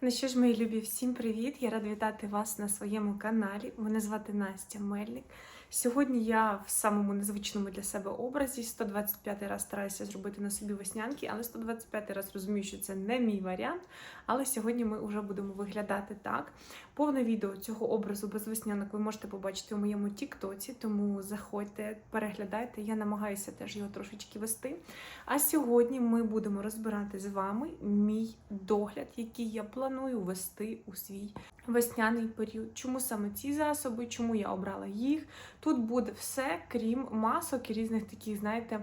Ну що ж, мої любі, всім привіт! Я рада вітати вас на своєму каналі. Мене звати Настя Мельник. Сьогодні я в самому незвичному для себе образі 125 раз стараюся зробити на собі веснянки, але 125 раз розумію, що це не мій варіант. Але сьогодні ми вже будемо виглядати так. Повне відео цього образу без веснянок ви можете побачити у моєму Тіктоці, тому заходьте, переглядайте. Я намагаюся теж його трошечки вести. А сьогодні ми будемо розбирати з вами мій догляд, який я планую вести у свій весняний період. Чому саме ці засоби, чому я обрала їх? Тут буде все, крім масок і різних таких, знаєте,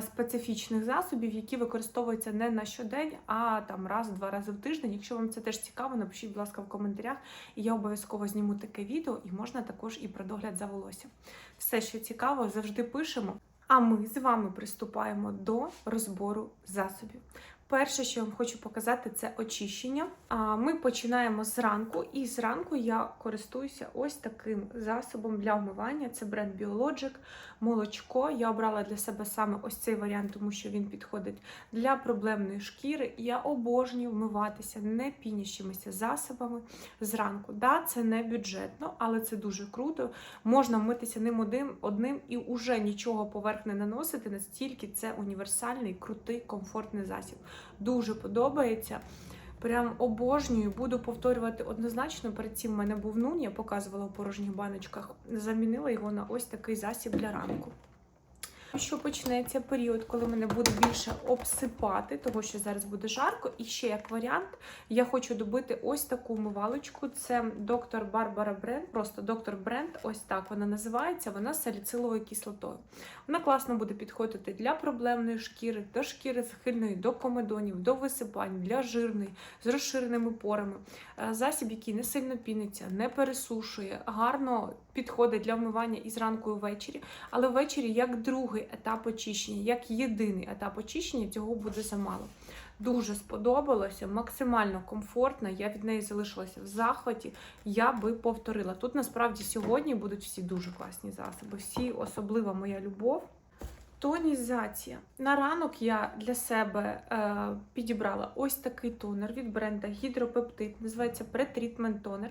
специфічних засобів, які використовуються не на щодень, а там раз-два рази в тиждень. Якщо вам це теж цікаво, напишіть, будь ласка, в коментарях, і я обов'язково зніму таке відео, і можна також і про догляд за волоссям. Все, що цікаво, завжди пишемо. А ми з вами приступаємо до розбору засобів. Перше, що я вам хочу показати, це очищення. А Ми починаємо зранку, і зранку я користуюся ось таким засобом для вмивання. Це бренд Biologic, молочко. Я обрала для себе саме ось цей варіант, тому що він підходить для проблемної шкіри. Я обожнюю вмиватися не пінящимися засобами зранку. Да, це не бюджетно, але це дуже круто. Можна вмитися ним одним, одним і уже нічого поверх не наносити, настільки це універсальний, крутий, комфортний засіб. Дуже подобається. Прям обожнюю, буду повторювати однозначно. Перед цим в мене був нун, я показувала у порожніх баночках. Замінила його на ось такий засіб для ранку. Що почнеться період, коли мене буде більше обсипати, тому що зараз буде жарко. І ще як варіант, я хочу добити ось таку умивалочку. Це доктор Барбара Бренд, просто доктор Бренд, ось так вона називається. Вона з саліциловою кислотою. Вона класно буде підходити для проблемної шкіри, до шкіри схильної, до комедонів, до висипань, для жирної, з розширеними порами. Е, Засіб, який не сильно піниться, не пересушує, гарно підходить для вмивання і зранку, і ввечері, але ввечері як другий етап очищення, як єдиний етап очищення, цього буде замало. Дуже сподобалося, максимально комфортно. Я від неї залишилася в захваті. Я би повторила. Тут насправді сьогодні будуть всі дуже класні засоби. Всі, особлива моя любов. Тонізація. На ранок я для себе е, підібрала ось такий тонер від бренда Гідропептид. Називається Pre-Treatment Toner.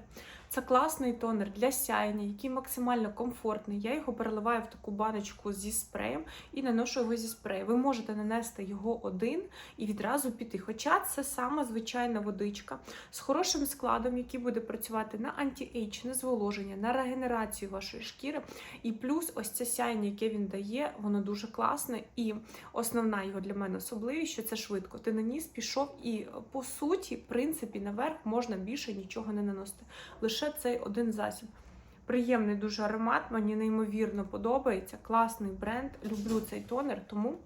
Це класний тонер для сяєння, який максимально комфортний. Я його переливаю в таку баночку зі спреєм і наношу його зі спрею. Ви можете нанести його один і відразу піти. Хоча це сама звичайна водичка з хорошим складом, який буде працювати на анті-ейдж, на зволоження, на регенерацію вашої шкіри. І плюс ось це сяєння, яке він дає, воно дуже класне. І основна його для мене особливість, що це швидко. Ти наніс, пішов, і по суті, в принципі, наверх можна більше нічого не наносити. Лише цей один засіб. Приємний дуже аромат, мені неймовірно подобається. Класний бренд. Люблю цей тонер, тому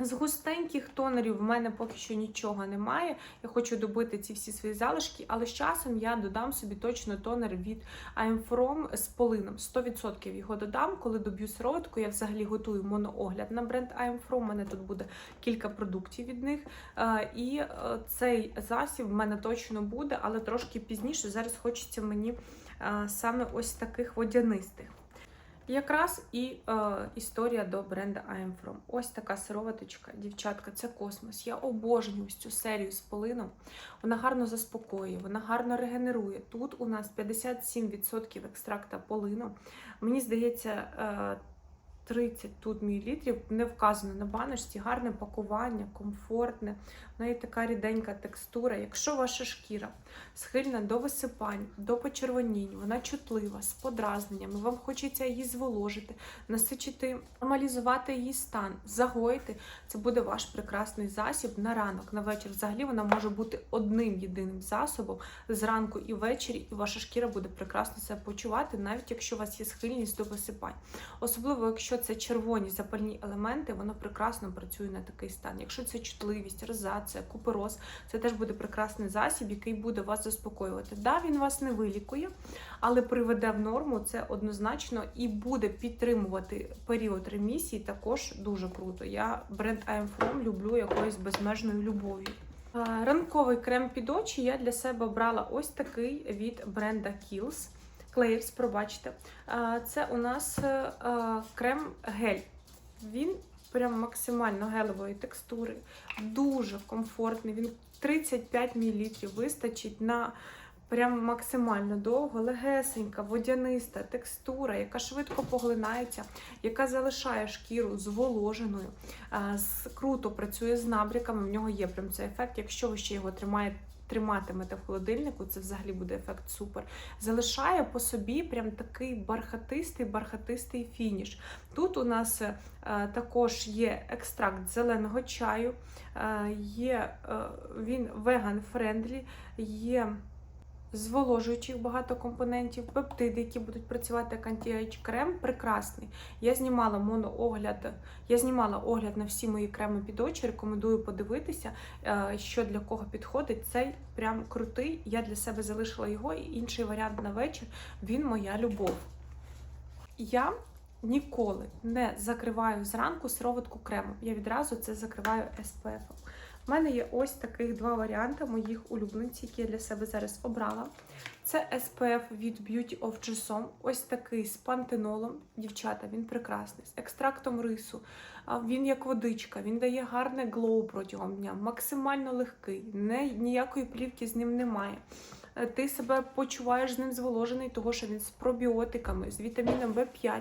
з густеньких тонерів в мене поки що нічого немає. Я хочу добити ці всі свої залишки, але з часом я додам собі точно тонер від I'm From з полином. 100% його додам. Коли доб'ю сироватку, я взагалі готую моноогляд на бренд I'm From. У мене тут буде кілька продуктів від них. Е, І е, цей засіб в мене точно буде, але трошки пізніше. Зараз хочеться мені е, саме ось таких водянистих. Якраз і е, історія до бренда I From. Ось така сироваточка, дівчатка, це космос. Я обожнюю цю серію з полином. Вона гарно заспокоює, вона гарно регенерує. Тут у нас 57% екстракта полину. Мені здається, е, 30 тут мл, не вказано на баночці, гарне пакування, комфортне, в неї така ріденька текстура. Якщо ваша шкіра схильна до висипань, до почервонінь, вона чутлива, з подразненнями, вам хочеться її зволожити, насичити, нормалізувати її стан, загоїти, це буде ваш прекрасний засіб на ранок, на вечір. Взагалі вона може бути одним єдиним засобом зранку і ввечері, і ваша шкіра буде прекрасно себе почувати, навіть якщо у вас є схильність до висипань. Особливо, якщо це червоні запальні елементи, воно прекрасно працює на такий стан. Якщо це чутливість, розація, купероз, це теж буде прекрасний засіб, який буде вас заспокоювати. Да, він вас не вилікує, але приведе в норму це однозначно і буде підтримувати період ремісії. Також дуже круто. Я бренд I am From люблю якоюсь безмежною любов'ю. Ранковий крем під очі я для себе обрала ось такий від бренда Kiehl's. Клеївс, пробачте. Е, Це у нас е, крем-гель. Він прям максимально гелевої текстури, дуже комфортний. Він 35 мл вистачить на прям максимально довго, легесенька, водяниста текстура, яка швидко поглинається, яка залишає шкіру зволоженою, круто працює з набряками. В нього є прям цей ефект. Якщо ви ще його тримаєте. Триматимете в холодильнику, це взагалі буде ефект супер. Залишає по собі прям такий бархатистий, бархатистий фініш. Тут у нас е, також є екстракт зеленого чаю, е, є е, він веган-френдлі, є зволожуючих багато компонентів, пептиди, які будуть працювати як антіейдж крем, прекрасний. Я знімала моноогляд, я знімала огляд на всі мої креми під очі. Рекомендую подивитися, е, що для кого підходить. Цей прям крутий. Я для себе залишила його, і інший варіант на вечір він моя любов. Я ніколи не закриваю зранку сироватку кремом. Я відразу це закриваю SPF. У мене є ось таких два варіанти моїх улюбленців, які я для себе зараз обрала. Це SPF від Beauty of Joseon. Ось такий з пантенолом. Дівчата, він прекрасний, з екстрактом рису. Він як водичка, він дає гарне глоу протягом дня, максимально легкий, не, ніякої плівки з ним немає. Е, Ти себе почуваєш з ним зволожений, того що він з пробіотиками, з вітаміном В5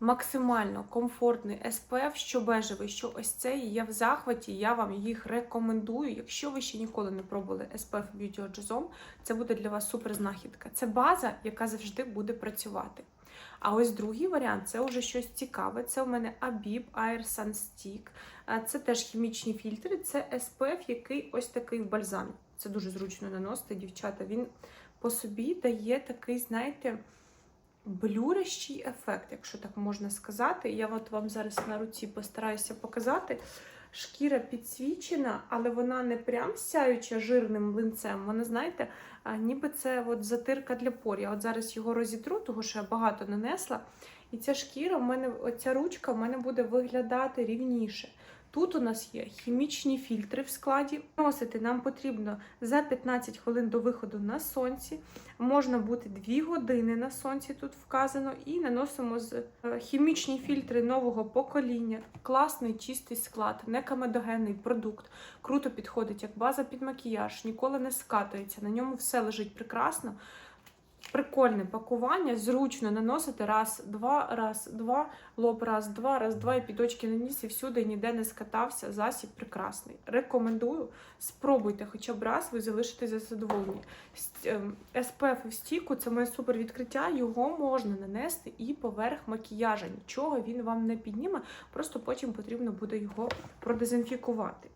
максимально комфортний SPF, що бежевий, що ось цей. Я в захваті, я вам їх рекомендую. Якщо ви ще ніколи не пробували SPF Beauty of це буде для вас супер знахідка. Це база, яка завжди буде працювати. А ось другий варіант це вже щось цікаве. Це у мене Abib Air Sun Stick. Це теж хімічні фільтри, це SPF, який ось такий в бальзамі. Це дуже зручно наносити, дівчата. Він по собі дає такий, знаєте, блюрящий ефект, якщо так можна сказати. Я от вам зараз на руці постараюся показати. Шкіра підсвічена, але вона не прям сяюча жирним млинцем. Вона, знаєте, ніби це от затирка для пор. Я от зараз його розітру, тому що я багато нанесла. І ця шкіра, в мене, оця ручка в мене буде виглядати рівніше. Тут у нас є хімічні фільтри в складі. Носити нам потрібно за 15 хвилин до виходу на сонці. Можна бути 2 години на сонці, тут вказано, і наносимо з е, хімічні фільтри нового покоління. Класний чистий склад, некамедогенний продукт. Круто підходить як база під макіяж, ніколи не скатується. На ньому все лежить прекрасно. Прикольне пакування, зручно наносити раз, два, раз, два, лоб, раз, два, раз, два, і підочки на ніс, і всюди ніде не скатався. Засіб прекрасний. Рекомендую. Спробуйте хоча б раз, ви залишитесь задоволені. С- ем, в стіку це моє супер відкриття. Його можна нанести і поверх макіяжа. Нічого він вам не підніме, просто потім потрібно буде його продезінфікувати.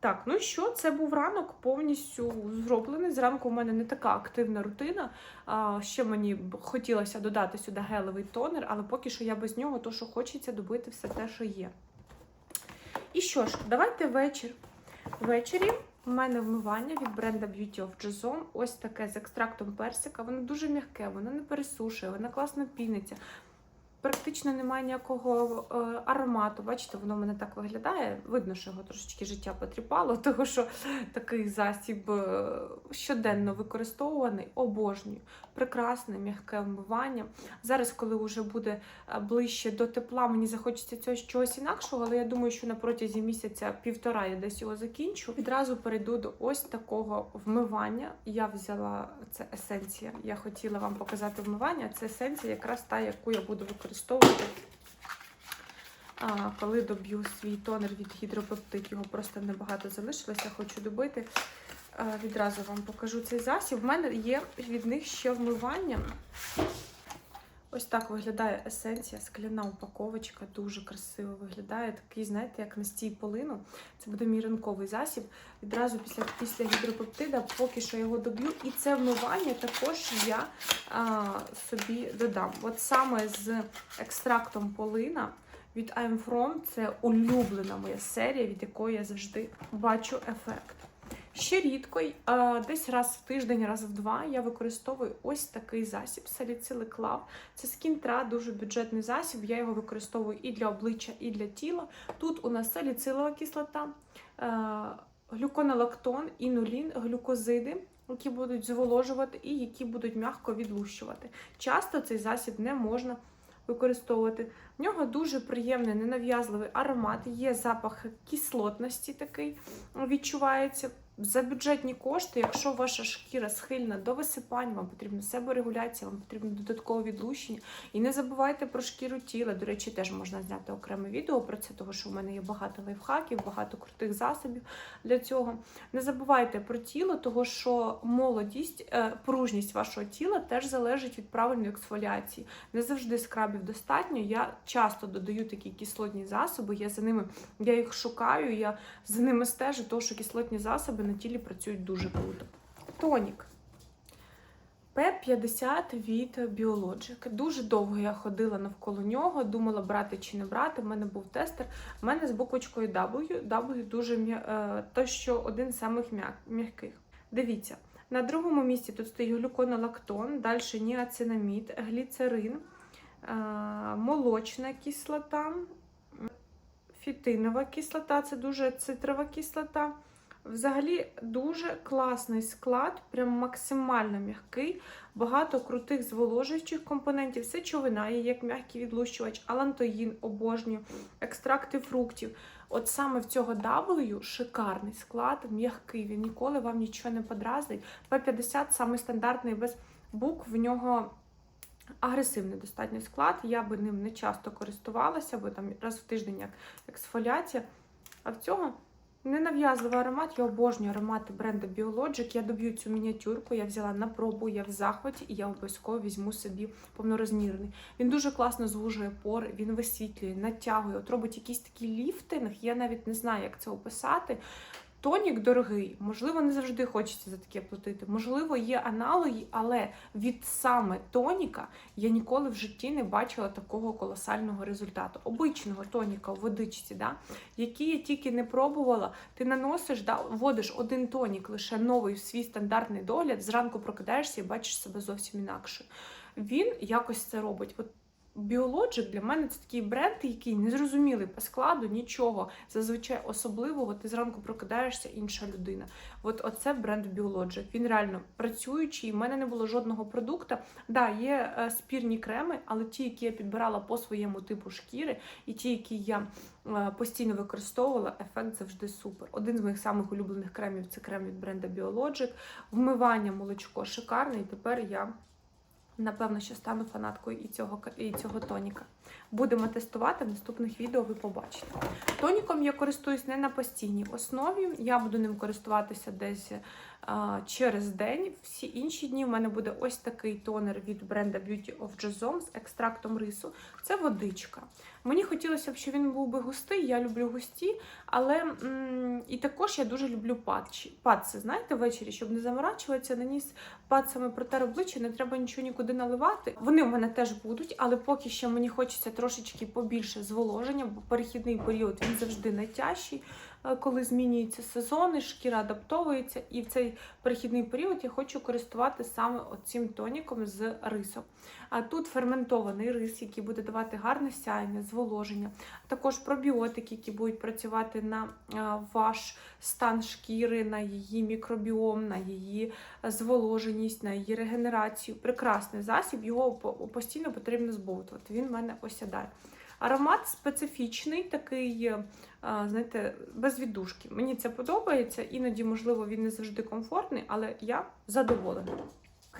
Так, ну що, це був ранок повністю зроблений. Зранку у мене не така активна рутина. А, ще мені б хотілося додати сюди гелевий тонер, але поки що я без нього, то що хочеться добити все те, що є. І що ж, давайте вечір. Ввечері у мене вмивання від бренда Beauty of Joseon. Ось таке з екстрактом персика. Воно дуже м'яке, воно не пересушує, воно класно піниться. Практично немає ніякого е, аромату. Бачите, воно в мене так виглядає. Видно, що його трошечки життя потріпало, тому що такий засіб е, щоденно використовуваний, обожнюю. Прекрасне, м'яке вмивання. Зараз, коли вже буде е, ближче до тепла, мені захочеться цього чогось інакшого, але я думаю, що на протязі місяця півтора я десь його закінчу. Відразу перейду до ось такого вмивання. Я взяла це есенція. Я хотіла вам показати вмивання. Це есенція, якраз та, яку я буду використовувати. А, коли доб'ю свій тонер від гідропептид, його просто небагато залишилося, хочу добити. Відразу вам покажу цей засіб. У мене є від них ще вмивання. Ось так виглядає есенція, скляна упаковочка, дуже красиво виглядає. Такий, знаєте, як настій полину. Це буде мій ранковий засіб. Відразу після, після гідропептида, поки що його доб'ю. І це вмивання також я а, собі додам. От саме з екстрактом полина від I'm From це улюблена моя серія, від якої я завжди бачу ефект. Ще рідко, десь раз в тиждень, раз в два, я використовую ось такий засіб Salicylic Love. Це скінтра, дуже бюджетний засіб. Я його використовую і для обличчя, і для тіла. Тут у нас саліцилова кислота, е, глюконолактон, інулін, глюкозиди, які будуть зволожувати і які будуть м'яко відлущувати. Часто цей засіб не можна використовувати. В нього дуже приємний, ненав'язливий аромат, є запах кислотності такий, відчувається. За бюджетні кошти, якщо ваша шкіра схильна до висипань, вам потрібна себорегуляція, вам потрібно додаткове відлущення. І не забувайте про шкіру тіла. До речі, теж можна зняти окреме відео про це, тому що в мене є багато лайфхаків, багато крутих засобів для цього. Не забувайте про тіло, того що молодість, е, пружність вашого тіла теж залежить від правильної ексфоліації. Не завжди скрабів достатньо. Я часто додаю такі кислотні засоби. Я за ними я їх шукаю, я за ними стежу, тому що кислотні засоби на тілі працюють дуже круто. Тонік. П50 від Biologic. Дуже довго я ходила навколо нього, думала брати чи не брати. У мене був тестер. У мене з буквочкою W. W дуже е, то, що один з самих м'яких. Дивіться, на другому місці тут стоїть глюконолактон, далі ніацинамід, гліцерин, е, молочна кислота, фітинова кислота це дуже цитрова кислота. Взагалі дуже класний склад, прям максимально м'який, багато крутих зволожуючих компонентів. Сечовина є як м'який відлущувач, алантоїн обожнюю, екстракти фруктів. От саме в цього W шикарний склад, м'який, він ніколи вам нічого не подразнить. P50 саме стандартний без букв, в нього агресивний достатньо склад. Я би ним не часто користувалася, бо там раз в тиждень як ексфоліація. А в цього ненав'язливий аромат. Я обожнюю аромати бренду Biologic. Я доб'ю цю мініатюрку, я взяла на пробу, я в захваті, і я обов'язково візьму собі повнорозмірний. Він дуже класно звужує пори, він висвітлює, натягує, от робить якийсь такий ліфтинг. Я навіть не знаю, як це описати. Тонік дорогий, можливо, не завжди хочеться за таке платити. Можливо, є аналоги, але від саме тоніка я ніколи в житті не бачила такого колосального результату. Обичного тоніка у водичці, да, який я тільки не пробувала. Ти наносиш, да, вводиш один тонік, лише новий в свій стандартний догляд. Зранку прокидаєшся і бачиш себе зовсім інакше. Він якось це робить. От Біологік для мене це такий бренд, який не зрозумілий по складу, нічого зазвичай особливого. Ти зранку прокидаєшся, інша людина. От оце бренд Біологік. Він реально працюючий. У мене не було жодного продукту. Да, є е, спірні креми, але ті, які я підбирала по своєму типу шкіри, і ті, які я е, постійно використовувала, ефект завжди супер. Один з моїх самих улюблених кремів це крем від бренда Біологік. Вмивання молочко шикарне, і тепер я. Напевно, що стану фанаткою і цього, і цього тоніка. Будемо тестувати в наступних відео, ви побачите. Тоніком я користуюсь не на постійній основі. Я буду ним користуватися десь через день. Всі інші дні в мене буде ось такий тонер від бренда Beauty of Jazom з екстрактом рису. Це водичка. Мені хотілося б, щоб він був би густий. Я люблю густі, але м- і також я дуже люблю патчі. Патси, знаєте, ввечері, щоб не заморачуватися, наніс патсами протер обличчя, не треба нічого нікуди наливати. Вони в мене теж будуть, але поки що мені хочеться трошечки побільше зволоження, бо перехідний період він завжди найтяжчий. Е, Коли змінюються сезони, шкіра адаптовується, і в цей перехідний період я хочу користувати саме цим тоніком з рисом. А тут ферментований рис, який буде давати гарне сяєння, зволоження, також пробіотики, які будуть працювати на ваш стан шкіри, на її мікробіом, на її зволоженість, на її регенерацію. Прекрасний засіб, його постійно потрібно збовтувати. Він в мене осядає. Аромат специфічний, такий, е, а, знаєте, без віддушки. Мені це подобається, іноді, можливо, він не завжди комфортний, але я задоволена.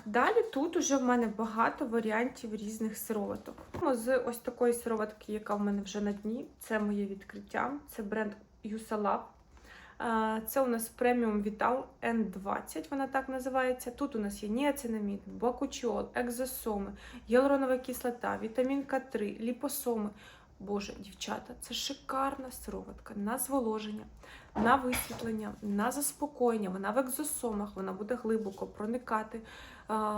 Далі тут уже в мене багато варіантів різних сироваток. З ось такої сироватки, яка в мене вже на дні, це моє відкриття. Це бренд Юсалаб. Це у нас преміум Vital N20, вона так називається. Тут у нас є ніацинамід, бакучол, екзосоми, гіалуронова кислота, вітамін К3, ліпосоми. Боже, дівчата, це шикарна сироватка на зволоження, на висвітлення, на заспокоєння. Вона в екзосомах, вона буде глибоко проникати.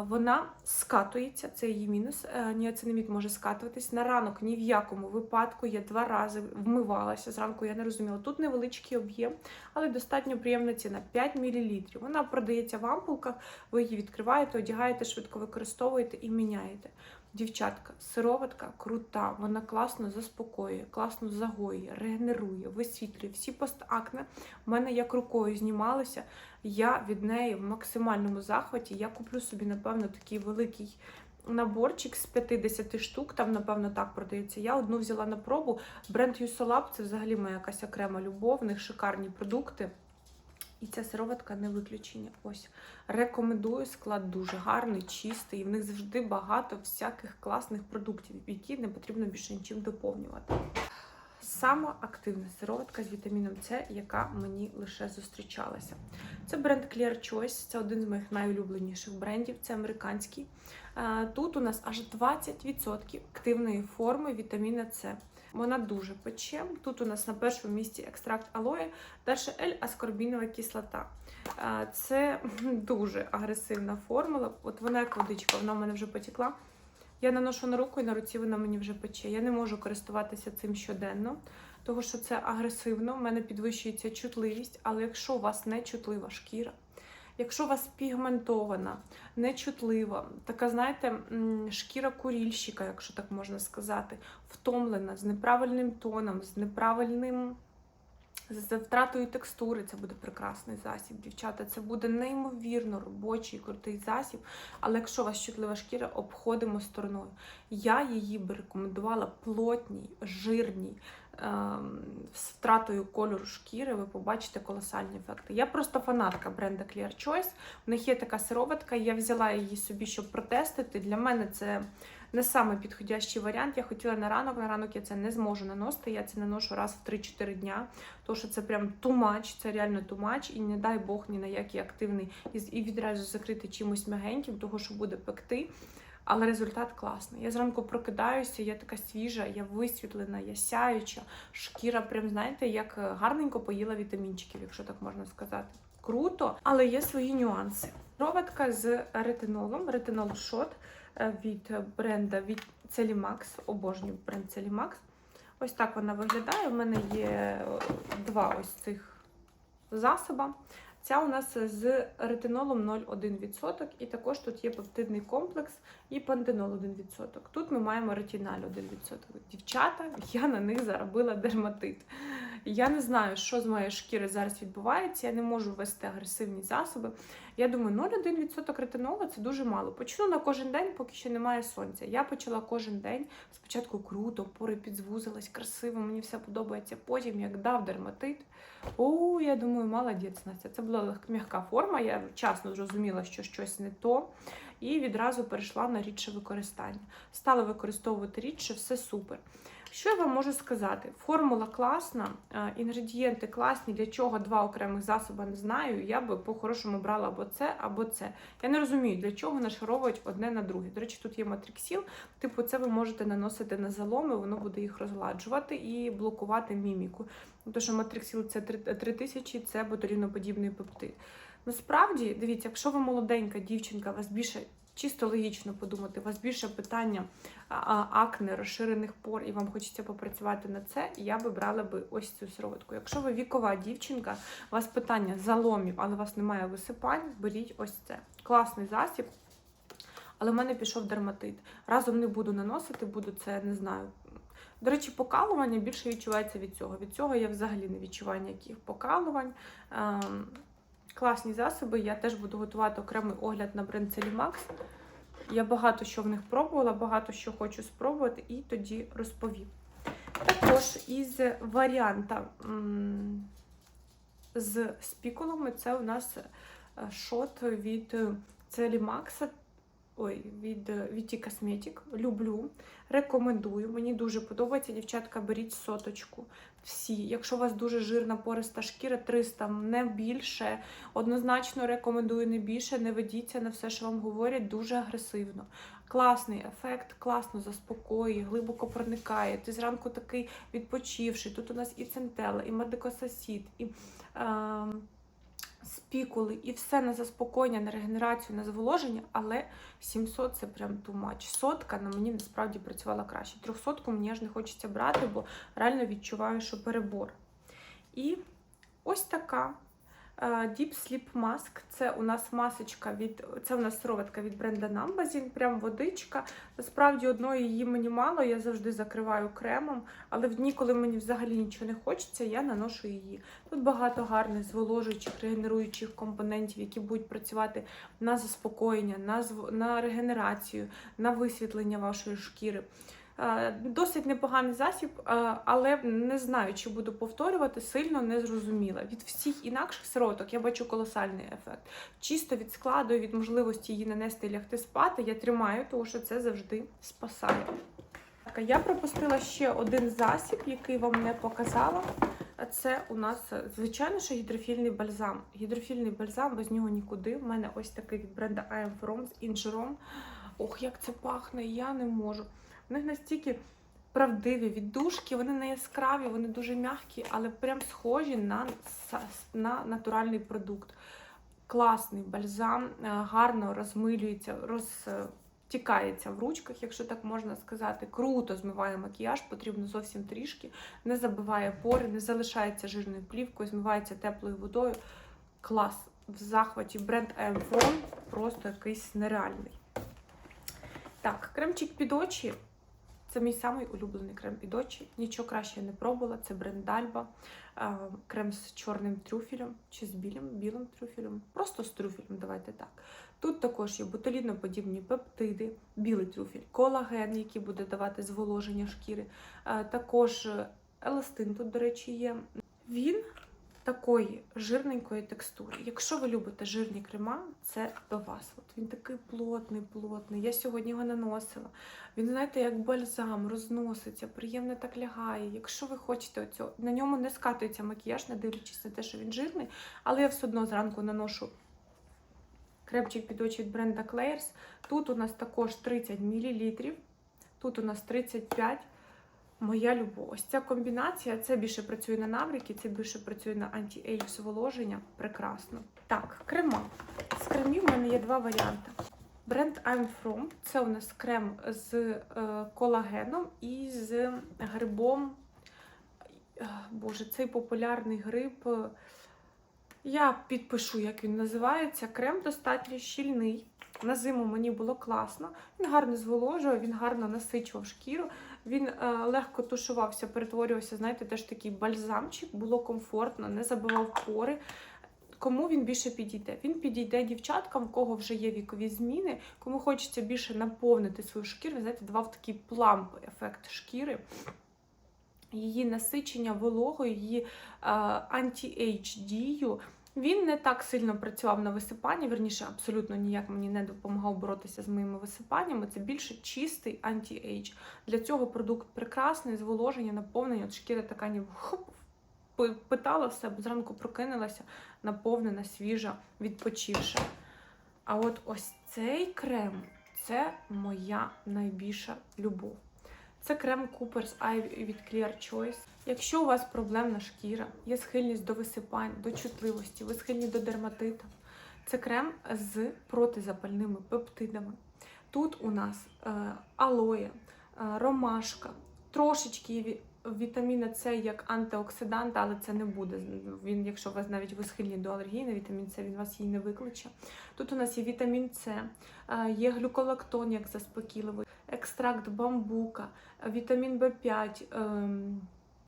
Вона скатується, це її мінус. Е, Ніацинамід може скатуватись. На ранок ні в якому випадку я два рази вмивалася. Зранку я не розуміла. Тут невеличкий об'єм, але достатньо приємна ціна 5 мл. Вона продається в ампулках, ви її відкриваєте, одягаєте, швидко використовуєте і міняєте. Дівчатка, сироватка крута, вона класно заспокоює, класно загоює, регенерує, висвітлює. Всі постакне в мене як рукою знімалися. Я від неї в максимальному захваті. Я куплю собі, напевно, такий великий наборчик з 50 штук, там, напевно, так продається. Я одну взяла на пробу. Бренд Юсолаб це взагалі моя якась окрема любов, в них шикарні продукти. І ця сироватка не виключення. Ось рекомендую склад дуже гарний, чистий. І в них завжди багато всяких класних продуктів, які не потрібно більше нічим доповнювати. Сама активна сироватка з вітаміном С, яка мені лише зустрічалася. Це бренд Clear Choice, це один з моїх найулюбленіших брендів, це американський. Е, Тут у нас аж 20% активної форми вітаміна С. Вона дуже пече. Тут у нас на першому місці екстракт алоє, далі L-аскорбінова кислота. Це дуже агресивна формула. От вона як водичка, вона в мене вже потекла. Я наношу на руку і на руці вона мені вже пече. Я не можу користуватися цим щоденно, тому що це агресивно, в мене підвищується чутливість, але якщо у вас не чутлива шкіра, якщо у вас пігментована, нечутлива, така, знаєте, шкіра курільщика, якщо так можна сказати, втомлена, з неправильним тоном, з неправильним. З втратою текстури це буде прекрасний засіб, дівчата. Це буде неймовірно робочий, крутий засіб. Але якщо у вас чутлива шкіра, обходимо стороною. Я її би рекомендувала плотній, жирній, з втратою кольору шкіри. Ви побачите колосальні ефекти. Я просто фанатка бренда Clear Choice. У них є така сироватка, я взяла її собі, щоб протестити. Для мене це не саме підходящий варіант. Я хотіла на ранок. На ранок я це не зможу наносити. Я це наношу раз в 3-4 дня. Тому що це прям тумач, це реально тумач, і не дай Бог ні на який активний і відразу закрити чимось м'ягеньким, того що буде пекти. Але результат класний. Я зранку прокидаюся, я така свіжа, я висвітлена, я сяюча, шкіра, прям знаєте, як гарненько поїла вітамінчиків, якщо так можна сказати. Круто, але є свої нюанси. Проводка з ретинолом, ретинол шот е, від бренда від Celimax, обожнюю бренд Celimax. Ось так вона виглядає. У мене є е, два ось цих засоба. Ця у нас з ретинолом 0,1%, і також тут є пептидний комплекс і пантенол 1%. Тут ми маємо ретіналь 1%. Дівчата, я на них заробила дерматит. Я не знаю, що з моєю шкірою зараз відбувається. Я не можу ввести агресивні засоби. Я думаю, 0,1% ретинолу це дуже мало. Почну на кожен день, поки ще немає сонця. Я почала кожен день. Спочатку круто, пори підзвузилась, красиво, мені все подобається. Потім, як дав дерматит, о, я думаю, молодець, Настя. Це була м'яка форма. Я вчасно зрозуміла, що щось не то, і відразу перейшла на рідше використання. Стала використовувати рідше, все супер. Що я вам можу сказати? Формула класна, е, інгредієнти класні. Для чого два окремих засоби не знаю. Я би по-хорошому брала або це, або це. Я не розумію, для чого нашаровують одне на друге. До речі, тут є матриксіл. Типу, це ви можете наносити на заломи, воно буде їх розгладжувати і блокувати міміку. Тому що матриксіл це 3000, це ботуліноподібний пептид. Насправді, дивіться, якщо ви молоденька дівчинка, вас більше чисто логічно подумати, у вас більше питання акне, розширених пор, і вам хочеться попрацювати на це, я би брала би ось цю сироватку. Якщо ви вікова дівчинка, у вас питання заломів, але у вас немає висипань, беріть ось це. Класний засіб. Але в мене пішов дерматит. Разом не буду наносити, буду це не знаю. До речі, покалування більше відчувається від цього. Від цього я взагалі не відчуваю ніяких покалувань. Класні засоби. Я теж буду готувати окремий огляд на бренд Celimax. Я багато що в них пробувала, багато що хочу спробувати, і тоді розповім. Також із варіанта з спікулами це у нас е, шот від Celimax. Ой, від Viti Cosmetic. Люблю, рекомендую. Мені дуже подобається. Дівчатка, беріть соточку. Всі. Якщо у вас дуже жирна пориста шкіра, 300, не більше. Однозначно рекомендую не більше, не ведіться на все, що вам говорять, дуже агресивно. Класний ефект, класно заспокоює, глибоко проникає. Ти зранку такий відпочивший. Тут у нас і центела, і медикосасід, і. Е спікули і все на заспокоєння, на регенерацію, на зволоження, але 700 це прям much. Сотка на мені насправді працювала краще. Трьохсотку мені аж не хочеться брати, бо реально відчуваю, що перебор. І ось така Deep Sleep Mask це у нас масочка від це у нас сироватка від бренда Numbazin, прям водичка. Насправді одної її мені мало, я завжди закриваю кремом, але в дні, коли мені взагалі нічого не хочеться, я наношу її. Тут багато гарних зволожуючих, регенеруючих компонентів, які будуть працювати на заспокоєння, на, на регенерацію, на висвітлення вашої шкіри. Е, Досить непоганий засіб, е, але не знаю, чи буду повторювати, сильно не зрозуміла. Від всіх інакших сироваток я бачу колосальний ефект. Чисто від складу від можливості її нанести і лягти спати, я тримаю, тому що це завжди спасає. Я пропустила ще один засіб, який вам не показала. Це у нас, звичайно, що гідрофільний бальзам. Гідрофільний бальзам без нього нікуди. У мене ось такий від бренда I am From з інжиром. Ох, як це пахне, я не можу. В них настільки правдиві віддушки, вони не яскраві, вони дуже м'які, але прям схожі на, на натуральний продукт. Класний бальзам, е, гарно розмилюється, розтікається в ручках, якщо так можна сказати. Круто змиває макіяж, потрібно зовсім трішки, не забиває пори, не залишається жирною плівкою, змивається теплою водою. Клас! В захваті бренд I'm From просто якийсь нереальний. Так, кремчик під очі. Це мій самий улюблений крем під очі. Нічого краще я не пробувала. Це бренд Дальба. Е, Крем з чорним трюфелем чи з білим, білим трюфелем. Просто з трюфелем, давайте так. Тут також є ботуліноподібні пептиди, білий трюфель, колаген, який буде давати зволоження шкіри. Також е, еластин тут, до речі, є. Він такої жирненької текстури. Якщо ви любите жирні крема, це до вас. От він такий плотний, плотний. Я сьогодні його наносила. Він, знаєте, як бальзам розноситься, приємно так лягає. Якщо ви хочете оцього, на ньому не скатується макіяж, не дивлячись на те, що він жирний, але я все одно зранку наношу кремчик під очі від бренда Claire's. Тут у нас також 30 мл, тут у нас 35 Моя любов. Ось ця комбінація, це більше працює на набряки, це більше працює на анті-ейдж зволоження. Прекрасно. Так, крема. З кремів в мене є два варіанти. Бренд I'm From це у нас крем з е, колагеном і з грибом. Е, Боже, цей популярний гриб. Я підпишу, як він називається. Крем достатньо щільний. На зиму мені було класно. Він гарно зволожував, він гарно насичував шкіру. Він е, легко тушувався, перетворювався, знаєте, теж такий бальзамчик, було комфортно, не забивав пори. Кому він більше підійде? Він підійде дівчаткам, в кого вже є вікові зміни, кому хочеться більше наповнити свою шкіру, знаєте, давав такий пламп ефект шкіри. Її насичення вологою, її е, анті-ейдж дію. Він не так сильно працював на висипанні, верніше, абсолютно ніяк мені не допомагав боротися з моїми висипаннями. Це більше чистий анті-ейдж. Для цього продукт прекрасний, зволоження, наповнення. От шкіра така ніби хоп, питала в себе, зранку прокинулася, наповнена, свіжа, відпочивша. А от ось цей крем це моя найбільша любов. Це крем Cooper's Eye від Clear Choice. Якщо у вас проблемна шкіра, є схильність до висипань, до чутливості, ви схильні до дерматиту, це крем з протизапальними пептидами. Тут у нас е, алоє, е, ромашка, трошечки вітаміна С як антиоксидант, але це не буде. Він, якщо у вас навіть ви схильні до алергії на вітамін С, він вас її не викличе. Тут у нас є вітамін С, е, є глюколактон як заспокійливий, екстракт бамбука, вітамін В5. ем,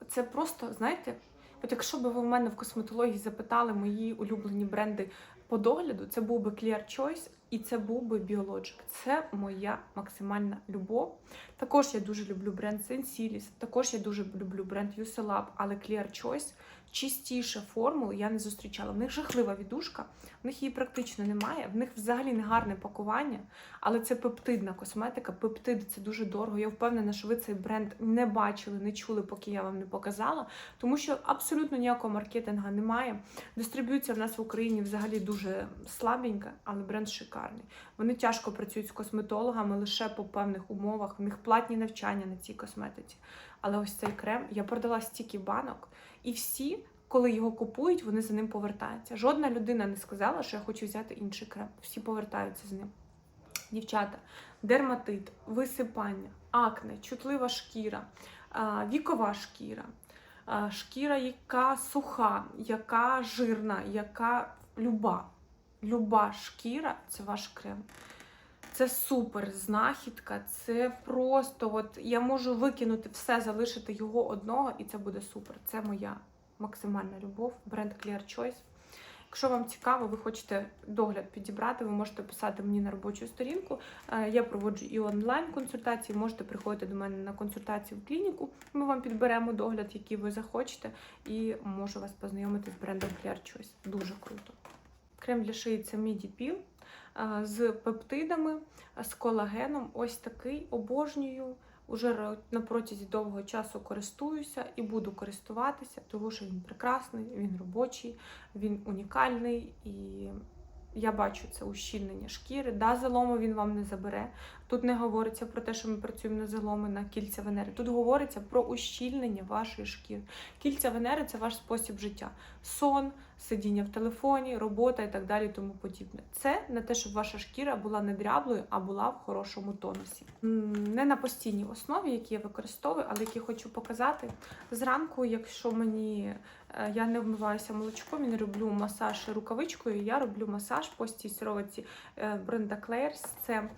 Це просто, знаєте, от якщо б ви в мене в косметології запитали мої улюблені бренди по догляду, це був би Clear Choice і це був би Biologic. Це моя максимальна любов. Також я дуже люблю бренд Sensilis, також я дуже люблю бренд Uselab, але Clear Choice чистіше формули я не зустрічала. В них жахлива віддушка, в них її практично немає, в них взагалі не гарне пакування, але це пептидна косметика. Пептиди це дуже дорого. Я впевнена, що ви цей бренд не бачили, не чули, поки я вам не показала, тому що абсолютно ніякого маркетинга немає. Дистриб'юція в нас в Україні взагалі дуже слабенька, але бренд шикарний. Вони тяжко працюють з косметологами лише по певних умовах. В них платні навчання на цій косметиці. Але ось цей крем я продала стільки банок, і всі, коли його купують, вони за ним повертаються. Жодна людина не сказала, що я хочу взяти інший крем. Всі повертаються з ним. Дівчата, дерматит, висипання, акне, чутлива шкіра, вікова шкіра. шкіра, яка суха, яка жирна, яка люба. Люба шкіра це ваш крем. Це супер знахідка. Це просто от я можу викинути все, залишити його одного, і це буде супер. Це моя максимальна любов, бренд Clear Choice. Якщо вам цікаво, ви хочете догляд підібрати, ви можете писати мені на робочу сторінку. Е, Я проводжу і онлайн консультації. Можете приходити до мене на консультацію в клініку. Ми вам підберемо догляд, який ви захочете, і можу вас познайомити з брендом Clear Choice. Дуже круто. Крем для шиї це Peel е, з пептидами, з колагеном. Ось такий обожнюю. Уже на протязі довгого часу користуюся і буду користуватися, тому що він прекрасний, він робочий, він унікальний і я бачу це ущільнення шкіри. Да, залому він вам не забере. Тут не говориться про те, що ми працюємо на заломи на кільця Венери. Тут говориться про ущільнення вашої шкіри. Кільця Венери це ваш спосіб життя. Сон, сидіння в телефоні, робота і так далі, тому подібне. Це не те, щоб ваша шкіра була не дряблою, а була в хорошому тонусі. Не на постійній основі, які я використовую, але які хочу показати. Зранку, якщо мені я не вмиваюся молочком, я не роблю масаж рукавичкою, я роблю масаж по цій сироватці е, бренда Claire's. Це е,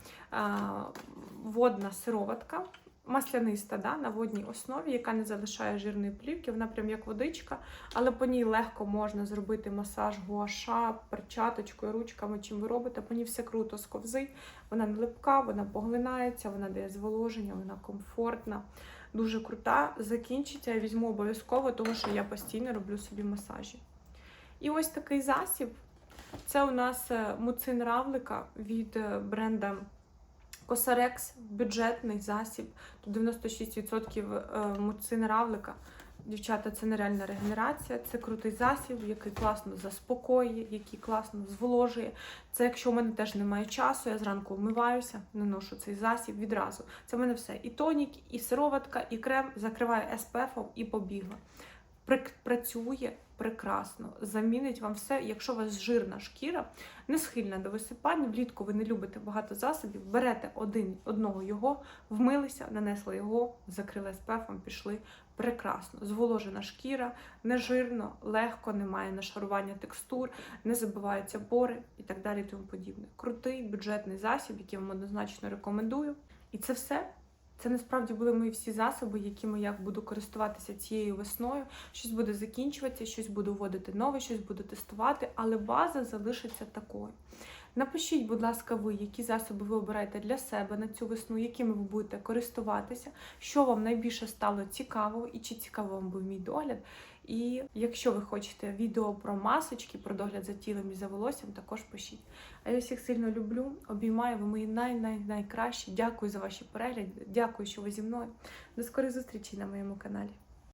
водна сироватка. Масляниста да, на водній основі, яка не залишає жирної плівки, вона прям як водичка, але по ній легко можна зробити масаж гуаша, перчаточкою, ручками, чим ви робите. По ній все круто сковзить, вона не липка, вона поглинається, вона дає зволоження, вона комфортна, дуже крута. Закінчиться я візьму обов'язково, тому що я постійно роблю собі масажі. І ось такий засіб. Це у нас е, муцин равлика від е, бренда Косарекс, бюджетний засіб. Тут 96% е, муцин равлика. Дівчата, це нереальна регенерація, це крутий засіб, який класно заспокоює, який класно зволожує. Це якщо в мене теж немає часу, я зранку вмиваюся, наношу цей засіб відразу. Це в мене все. І тонік, і сироватка, і крем закриває СПФ і побігла. Працює прекрасно, замінить вам все. Якщо у вас жирна шкіра, не схильна до висипання, влітку ви не любите багато засобів, берете один, одного його, вмилися, нанесли його, закрили SPF, пішли прекрасно. Зволожена шкіра, нежирно, легко, немає нашарування текстур, не забиваються пори і так далі. Тому подібне. Крутий бюджетний засіб, який вам однозначно рекомендую. І це все. Це насправді були мої всі засоби, якими я буду користуватися цією весною. Щось буде закінчуватися, щось буду вводити нове, щось буду тестувати, але база залишиться такою. Напишіть, будь ласка, ви, які засоби ви обираєте для себе на цю весну, якими ви будете користуватися, що вам найбільше стало цікаво і чи цікаво вам був мій догляд. І якщо ви хочете відео про масочки, про догляд за тілом і за волоссям, також пишіть. А я всіх сильно люблю, обіймаю, ви мої най-най-найкращі. Дякую за ваші перегляди. Дякую, що ви зі мною. До скорих зустрічей на моєму каналі.